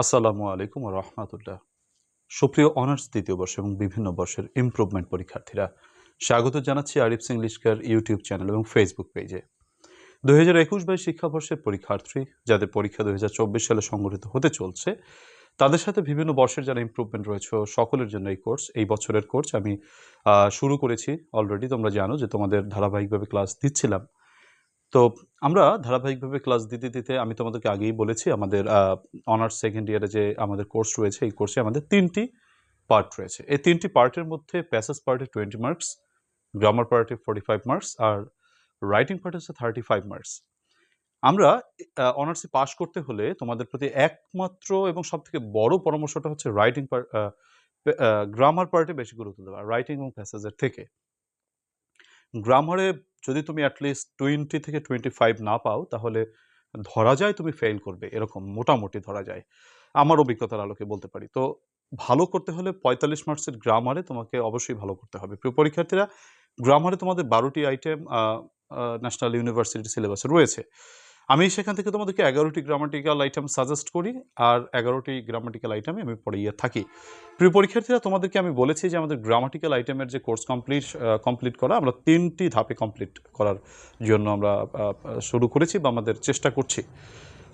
আসসালামু আলাইকুম রহমতুল্লাহ। সুপ্রিয় অনার্স দ্বিতীয় বর্ষ এবং বিভিন্ন বর্ষের ইমপ্রুভমেন্ট পরীক্ষার্থীরা, স্বাগত জানাচ্ছি আরিফ সিং লিস্কার ইউটিউব চ্যানেল এবং ফেসবুক পেজে দুই হাজার একুশ বাইশ শিক্ষাবর্ষের পরীক্ষার্থী যাদের পরীক্ষা দুই হাজার চব্বিশ সালে সংগঠিত হতে চলছে, তাদের সাথে বিভিন্ন বর্ষের যারা ইমপ্রুভমেন্ট রয়েছে, সকলের জন্য এই কোর্স এই বছরের কোর্স আমি শুরু করেছি। অলরেডি তোমরা জানো যে তোমাদের ধারাবাহিকভাবে ক্লাস দিচ্ছিলাম। তো আমরা ধারাবাহিকভাবে ক্লাস দিতে দিতে আমি তোমাদেরকে আগেই বলেছি, আমাদের অনার্স সেকেন্ড ইয়ারে যে আমাদের কোর্স রয়েছে, এই কোর্সে আমাদের তিনটি পার্ট রয়েছে। এই তিনটি পার্টের মধ্যে প্যাসেজ পার্টে টোয়েন্টি মার্কস গ্রামার পার্টে ফোর্টি ফাইভ মার্কস আর রাইটিং পার্টে হচ্ছে থার্টি ফাইভ মার্কস আমরা অনার্সে পাশ করতে হলে তোমাদের প্রতি একমাত্র এবং সব থেকে বড় পরামর্শটা হচ্ছে রাইটিং পার্ট গ্রামার পার্টে বেশি গুরুত্ব দেওয়া রাইটিং এবং প্যাসেজের থেকে। গ্রামারে যদি তুমি অ্যাটলিস্ট টোয়েন্টি থেকে টোয়েন্টি ফাইভ না পাও, তাহলে ধরা যায় তুমি ফেল করবে, এরকম মোটামুটি ধরা যায়। আমার অভিজ্ঞতার আলোকে বলতে পারি। তো ভালো করতে হলে পঁয়তাল্লিশ মার্কসের গ্রামারে তোমাকে অবশ্যই ভালো করতে হবে। প্রিয় পরীক্ষার্থীরা গ্রামারে তোমাদের বারোটি আইটেম ন্যাশনাল ইউনিভার্সিটি সিলেবাসে রয়েছে। আমি সেখান থেকে তোমাদেরকে এগারোটি গ্রামাটিক্যাল আইটেম সাজেস্ট করি, আর এগারোটি গ্রামাটিক্যাল আইটেমে আমি পড়িয়ে থাকি। প্রিয় পরীক্ষার্থীরা, তোমাদেরকে আমি বলেছি যে আমাদের গ্রামাটিক্যাল আইটেমের যে কোর্স কমপ্লিট কমপ্লিট করা, আমরা তিনটি ধাপে কমপ্লিট করার জন্য আমরা শুরু করেছি বা আমাদের চেষ্টা করছি।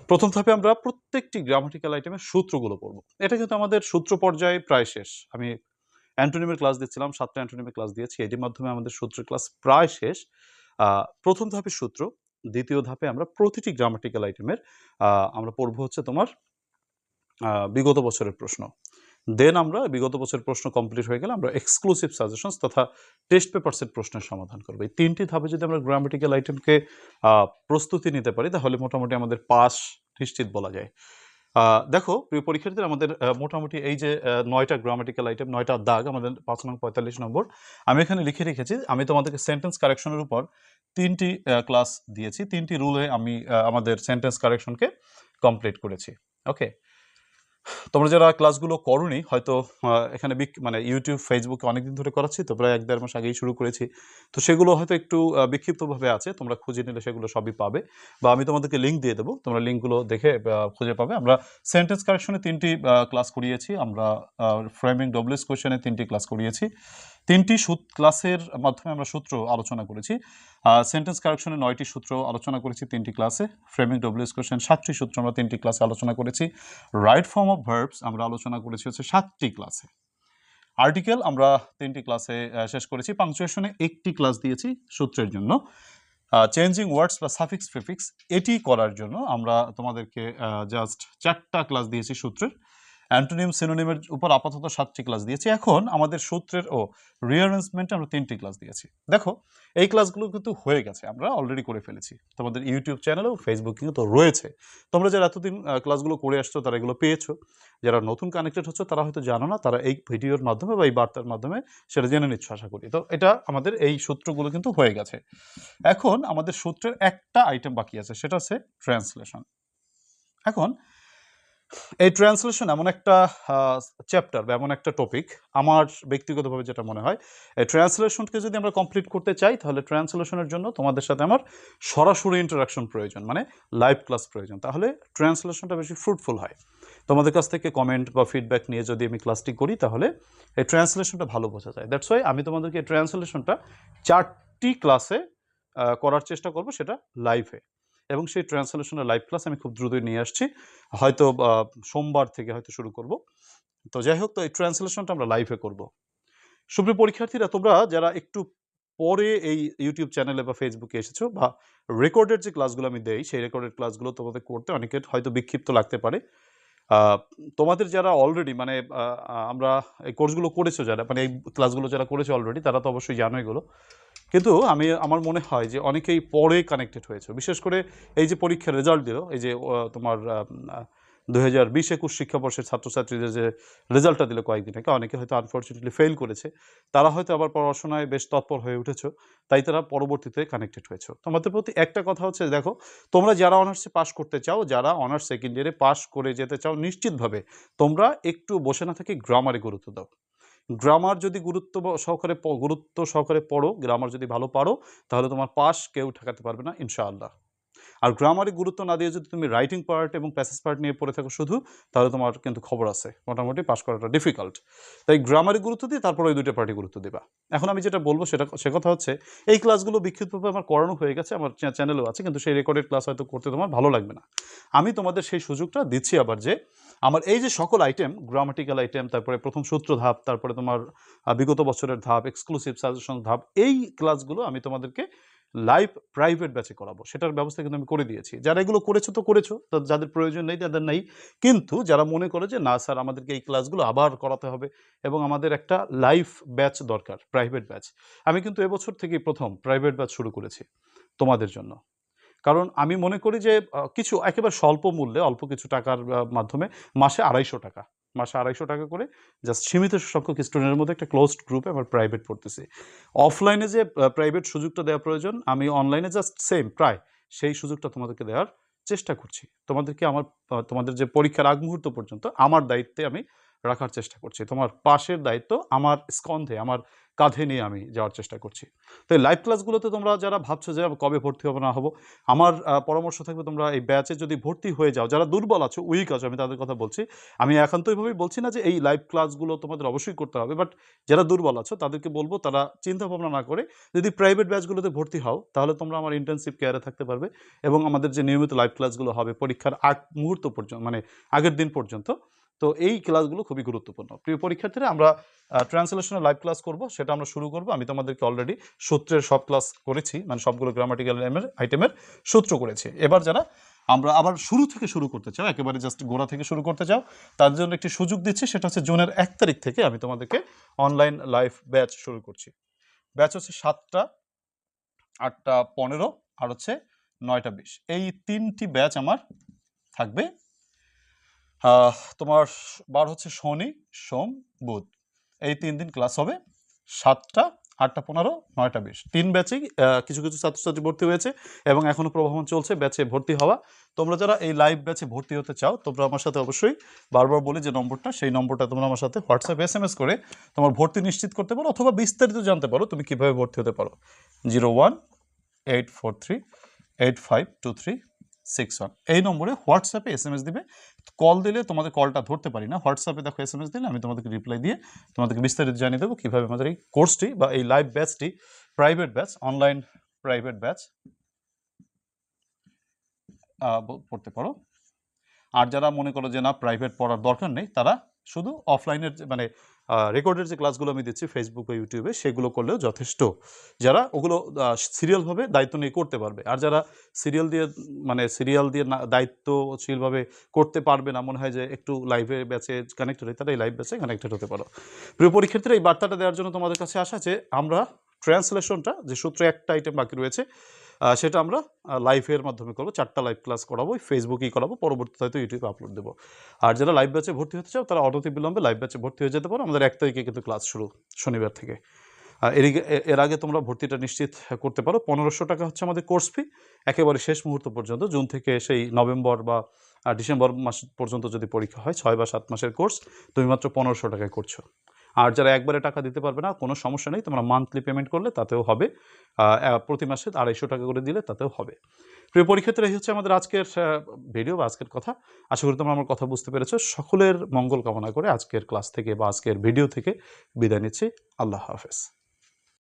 প্রথম ধাপে আমরা প্রত্যেকটি গ্রামাটিক্যাল আইটেমের সূত্রগুলো পড়ব। এটা কিন্তু আমাদের সূত্র পর্যায়ে প্রায় শেষ। আমি অ্যান্টোনিমের ক্লাস দিচ্ছিলাম, সাতটা অ্যান্টোনিমের ক্লাস দিয়েছি, এটির মাধ্যমে আমাদের সূত্রের ক্লাস প্রায় শেষ। প্রথম ধাপে সূত্র দ্বিতীয় ধাপে আমরা প্রতিটি গ্রামাটিক্যাল আইটেমের আমরা পড়ব হচ্ছে তোমার বিগত বছরের প্রশ্ন। দেন আমরা বিগত বছরের প্রশ্ন কমপ্লিট হয়ে গেলে আমরা এক্সক্লুসিভ সাজেশন তথা টেস্ট পেপারসের প্রশ্নের সমাধান করব। এই তিনটি ধাপে যদি আমরা গ্রামাটিক্যাল আইটেমকে প্রস্তুতি নিতে পারি তাহলে মোটামুটি আমাদের পাস নিশ্চিত বলা যায়। দেখো, প্রিয় পরীক্ষার্থীদের আমাদের মোটামুটি এই যে নয়টা গ্রামাটিক্যাল আইটেম নয়টা দাগ, আমাদের পাঁচ নং পঁয়তাল্লিশ নম্বর, আমি এখানে লিখে রেখেছি, আমি তোমাদেরকে সেন্টেন্স কারেকশনের উপর তিনটি ক্লাস দিয়েছি, তিনটি রুলে আমি আমাদের সেন্টেন্স কারেকশনকে কমপ্লিট করেছি। ওকে তোমরা যারা ক্লাসগুলো করনি, হয়তো এখানে বিক- মানে ইউটিউব ফেসবুকে অনেকদিন ধরে করাচ্ছি, তো প্রায় এক দেড় মাস আগেই শুরু করেছি। তো সেগুলো হয়তো একটু বিক্ষিপ্তভাবে আছে, তোমরা খুঁজে নিলে সেগুলো সবই পাবে। বা আমি তোমাদেরকে লিঙ্ক দিয়ে দেবো, তোমরা লিঙ্কগুলো দেখে খুঁজে পাবে। আমরা সেন্টেন্স কারেকশনে তিনটি ক্লাস করিয়েছি, আমরা ফ্রেমিং ডব্লিউস কোয়েশনে তিনটি ক্লাস করিয়েছি। তিনটি সূত, ক্লাসের মাধ্যমে আমরা সূত্র আলোচনা করেছি। সেন্টেন্স কারেকশনে নয়টি সূত্র আলোচনা করেছি তিনটি ক্লাসে। ফ্রেমিং ডবলিউএস কোয়েশন সাতটি সূত্র আমরা তিনটি ক্লাসে আলোচনা করেছি। রাইট ফর্ম অফ ভার্বস আমরা আলোচনা করেছি হচ্ছে সাতটি ক্লাসে। আর্টিকেল আমরা তিনটি ক্লাসে শেষ করেছি। পাংচুয়েশনে একটি ক্লাস দিয়েছি সূত্রের জন্য। চেঞ্জিং ওয়ার্ডস বা সাফিক্স প্রিফিক্স এটি করার জন্য আমরা তোমাদেরকে জাস্ট চারটা ক্লাস দিয়েছি সূত্রের। অ্যান্টোনিম সিনোনিমের উপর আপাতত সাতটি ক্লাস দিয়েছি। এখন আমাদের সূত্রের ও রিঅ্যারেঞ্জমেন্টে আমরা তিনটি ক্লাস দিয়েছি। দেখো, এই ক্লাসগুলো কিন্তু হয়ে গেছে, আমরা অলরেডি করে ফেলেছি। তোমাদের ইউটিউব চ্যানেল ও কিন্তু রয়েছে। তোমরা যারা এতদিন ক্লাসগুলো করে আসছো, তারা এগুলো পেয়েছ। যারা নতুন কানেক্টেড হচ্ছে, তারা হয়তো জানো না, তারা এই ভিডিওর মাধ্যমে বা এই বার্তার মাধ্যমে সেটা জেনে নিচ্ছ, আশা করি। তো এটা আমাদের এই সূত্রগুলো কিন্তু হয়ে গেছে। এখন আমাদের সূত্রের একটা আইটেম বাকি আছে, সেটা হচ্ছে ট্রান্সলেশন এখন এই ট্রান্সলেশন এমন একটা চ্যাপ্টার বা এমন একটা টপিক আমার ব্যক্তিগতভাবে যেটা মনে হয়, এই ট্রান্সলেশনকে যদি আমরা কমপ্লিট করতে চাই, তাহলে ট্রান্সলেশনের জন্য তোমাদের সাথে আমার সরাসরি ইন্টারাকশন প্রয়োজন মানে লাইভ ক্লাস প্রয়োজন। তাহলে ট্রান্সলেশনটা বেশি ফ্রুটফুল হয়। তোমাদের কাছ থেকে কমেন্ট বা ফিডব্যাক নিয়ে যদি আমি ক্লাসটি করি, তাহলে এই ট্রান্সলেশনটা ভালো বোঝা যায়। দ্যাটস ওয়াই আমি তোমাদেরকে এই ট্রান্সলেশনটা চারটি ক্লাসে করার চেষ্টা করব, সেটা লাইভে এবং সেই ট্রান্সলেশনের লাইভ ক্লাস আমি খুব দ্রুতই নিয়ে আসছি। হয়তো সোমবার থেকে হয়তো শুরু করব। তো যাই হোক, তো এই ট্রান্সলেশনটা আমরা লাইভে করব। সুপ্রিয় পরীক্ষার্থীরা, তোমরা যারা একটু পরে এই ইউটিউব চ্যানেলে বা ফেসবুকে এসেছ বা রেকর্ডেড যে ক্লাসগুলো আমি দেই, সেই রেকর্ডেড ক্লাসগুলো তোমাদের করতে অনেকের হয়তো বিক্ষিপ্ত লাগতে পারে। তোমাদের যারা অলরেডি মানে আমরা এই কোর্সগুলো করেছ যারা মানে এই ক্লাসগুলো যারা করেছ অলরেডি তারা তো অবশ্যই জানো এগুলো। কিন্তু আমি, আমার মনে হয় যে অনেকেই পরে কানেক্টেড হয়েছে। বিশেষ করে এই যে পরীক্ষার রেজাল্ট দিল, এই যে তোমার দুই হাজার বিশ একুশ শিক্ষাবর্ষের ছাত্রছাত্রীদের যে রেজাল্টটা দিল কয়েকদিন আগে, অনেকে হয়তো আনফর্চুনেটলি ফেল করেছে। তারা হয়তো আবার পড়াশোনায় বেশ তৎপর হয়ে উঠেছো, তাই তারা পরবর্তীতে কানেক্টেড হয়েছে। তোমাদের প্রতি একটা কথা হচ্ছে, দেখো, তোমরা যারা অনার্সে পাশ করতে চাও, যারা অনার্স সেকেন্ড ইয়ারে পাশ করে যেতে চাও, নিশ্চিতভাবে তোমরা একটু বসে না থেকে গ্রামারে গুরুত্ব দাও। গ্রামার যদি গুরুত্ব সহকারে গুরুত্ব সহকারে পড়ো গ্রামার যদি ভালো পারো, তাহলে তোমার পাশ কেউ ঠেকাতে পারবে না, ইনশাআল্লাহ। আর গ্রামারে গুরুত্ব না দিয়ে যদি তুমি রাইটিং পার্ট এবং প্যাসেজ পার্ট নিয়ে পড়ে থাকো শুধু, তাহলে তোমার কিন্তু খবর আছে, মোটামুটি পাশ করাটা ডিফিকাল্ট তাই গ্রামারে গুরুত্ব দিয়ে তারপর ওই দুটো পার্টি গুরুত্ব দিবা। এখন আমি যেটা বলব সেটা, সে কথা হচ্ছে, এই ক্লাসগুলো বিক্ষিপ্তভাবে আমার করানো হয়ে গেছে, আমার চ্যানেলও আছে, কিন্তু সেই রেকর্ডেড ক্লাস হয়তো করতে তোমার ভালো লাগবে না। আমি তোমাদের সেই সুযোগটা দিচ্ছি আবার যে আমার এই যে সকল আইটেম গ্রামাটিক্যাল আইটেম তারপরে প্রথম সূত্র ধাপ, তারপরে তোমার বিগত বছরের ধাপ এক্সক্লুসিভ সাজেশন ধাপ, এই ক্লাসগুলো আমি তোমাদেরকে লাইভ প্রাইভেট ব্যাচে করাবো। সেটার ব্যবস্থা কিন্তু আমি করে দিয়েছি। যারা এগুলো করেছ তো করেছ যাদের প্রয়োজন নেই তাদের নেই। কিন্তু যারা মনে করে যে, না স্যার, আমাদেরকে এই ক্লাসগুলো আবার করাতে হবে এবং আমাদের একটা লাইভ ব্যাচ দরকার প্রাইভেট ব্যাচ আমি কিন্তু এবছর থেকেই প্রথম প্রাইভেট ব্যাচ শুরু করেছি তোমাদের জন্য। কারণ আমি মনে করি যে কিছু একেবারে স্বল্প মূল্যে, অল্প কিছু টাকার মাধ্যমে মাসে আড়াইশো টাকা। মাসে আড়াইশো টাকা করে জাস্ট সীমিত সংখ্যক স্টুডেন্টের মধ্যে একটা ক্লোজড গ্রুপে আমার প্রাইভেট পড়তেছি। অফলাইনে যে প্রাইভেট সুযোগটা দেওয়া প্রয়োজন, আমি অনলাইনে জাস্ট সেম প্রায় সেই সুযোগটা তোমাদেরকে দেওয়ার চেষ্টা করছি। তোমাদেরকে আমার, তোমাদের যে পরীক্ষার আগ মুহূর্ত পর্যন্ত, আমার দায়িত্বে আমি রাখার চেষ্টা করছি। তোমার পাশের দায়িত্ব আমার স্কন্ধে, আমার কাঁধে নিয়ে আমি যাওয়ার চেষ্টা করছি। তো এই লাইভ ক্লাসগুলোতে তোমরা যারা ভাবছ যে কবে ভর্তি হব, না হব, আমার পরামর্শ থাকবে তোমরা এই ব্যাচে যদি ভর্তি হয়ে যাও, যারা দুর্বল আছো উইক আছো, আমি তাদের কথা বলছি। আমি একান্তইভাবেই বলছি না যে এই লাইভ ক্লাসগুলো তোমাদের অবশ্যই করতে হবে বাট যারা দুর্বল আছো, তাদেরকে বলব তারা চিন্তা ভাবনা না করে যদি প্রাইভেট ব্যাচগুলোতে ভর্তি হও, তাহলে তোমরা আমার ইন্টার্নশিপ কেয়ারে থাকতে পারবে এবং আমাদের যে নিয়মিত লাইভ ক্লাসগুলো হবে, পরীক্ষার আগ মুহূর্ত পর্যন্ত মানে আগের দিন পর্যন্ত তো এই ক্লাসগুলো খুবই গুরুত্বপূর্ণ। প্রিয় পরীক্ষার্থীরা, আমরা ট্রান্সলেশনের লাইভ ক্লাস করব, সেটা আমরা শুরু করব। আমি তোমাদেরকে অলরেডি সূত্রের সব ক্লাস করেছি মানে সবগুলো গ্রামাটিক্যাল আইটেমের সূত্র করেছি। এবার যারা আমরা আবার শুরু থেকে শুরু করতে চাও, একেবারে জাস্ট গোড়া থেকে শুরু করতে চাও তার জন্য একটি সুযোগ দিচ্ছি, সেটা হচ্ছে জুনের এক তারিখ থেকে আমি তোমাদেরকে অনলাইন লাইভ ব্যাচ শুরু করছি। ব্যাচ হচ্ছে সাতটা, আটটা পনেরো, আর হচ্ছে নয়টা বিশ। এই তিনটি ব্যাচ আমার থাকবে তোমার বার হচ্ছে শনি, সোম, বুধ। এই তিন দিন ক্লাস হবে সাতটা, আটটা পনেরো, নয়টা বিশ। তিন ব্যাচেই কিছু কিছু ছাত্রছাত্রী ভর্তি হয়েছে এবং এখনও প্রভাবন চলছে ব্যাচে ভর্তি হওয়া। তোমরা যারা এই লাইভ ব্যাচে ভর্তি হতে চাও, তোমরা আমার সাথে অবশ্যই বারবার বলি যে নম্বরটা, সেই নম্বরটা তোমরা আমার সাথে হোয়াটসঅ্যাপ এস এম এস করে তোমার ভর্তি নিশ্চিত করতে পারো অথবা বিস্তারিত জানতে পারো তুমি কীভাবে ভর্তি হতে পারো। Zero one, eight four three, eight five two three six one এই নম্বরে হোয়াটসঅ্যাপে এস এম এস দিবে। কল দিলে তোমাদের কলটা ধরতে পারি না। হোয়াটসঅ্যাপে দেখো এস এম এস দিলে আমি তোমাদেরকে রিপ্লাই দিয়ে তোমাদেরকে বিস্তারিত জানিয়ে দেবো কীভাবে আমাদের এই কোর্সটি বা এই live ব্যাচটি private batch online private batch পড়তে পারো। আর যারা মনে করো যে না প্রাইভেট পড়ার দরকার নেই, তারা শুধু অফলাইনের মানে রেকর্ডের যে ক্লাসগুলো আমি দিচ্ছি ফেসবুক বা ইউটিউবে সেগুলো করলেও যথেষ্ট। যারা ওগুলো সিরিয়ালভাবে দায়িত্ব নিয়ে করতে পারবে। আর যারা সিরিয়াল দিয়ে মানে সিরিয়াল দিয়ে না, দায়িত্বশীলভাবে করতে পারবে না, মনে হয় যে একটু লাইভে ব্যাচে কানেক্টেড হয় তারা এই লাইভ ব্যাচে কানেক্টেড হতে পারো। প্রিয় পরীক্ষার্থীরা, এই বার্তাটা দেওয়ার জন্য তোমাদের কাছে আসা যে আমরা ট্রান্সলেশনটা যে সূত্রে একটা আইটেম বাকি রয়েছে সেটা আমরা লাইভের মাধ্যমে করব। চারটা লাইভ ক্লাস করাবো ফেসবুকেই করাবো, পরবর্তীতে হয়তো ইউটিউবে আপলোড দেবো। আর যারা লাইভ ব্যাচে ভর্তি হতে চাও, তারা অনতি বিলম্বে লাইভ ব্যাচে ভর্তি হয়ে যেতে পারো। আমাদের এক তারিখে কিন্তু ক্লাস শুরু, শনিবার থেকে। এর আগে তোমরা ভর্তিটা নিশ্চিত করতে পারো। পনেরোশো টাকা হচ্ছে আমাদের কোর্স ফি একেবারে শেষ মুহূর্ত পর্যন্ত, জুন থেকে সেই নভেম্বর বা ডিসেম্বর মাস পর্যন্ত যদি পরীক্ষা হয়, ছয় বা সাত মাসের কোর্স তুমি মাত্র পনেরোশো টাকায় করছ। আর যারা একবারে টাকা দিতে পারবে না, কোনো সমস্যা নেই। তোমরা মান্থলি পেমেন্ট করলে তাতেও হবে। প্রতি মাসে আড়াইশো টাকা করে দিলে তাতেও হবে। প্রিয় পরীক্ষেত্রে এই হচ্ছে আমাদের আজকের ভিডিও বা আজকের কথা। আশা করি তোমরা আমার কথা বুঝতে পেরেছ। সকলের মঙ্গল কামনা করে আজকের ক্লাস থেকে বা আজকের ভিডিও থেকে বিদায় নিচ্ছি। আল্লাহ হাফেজ।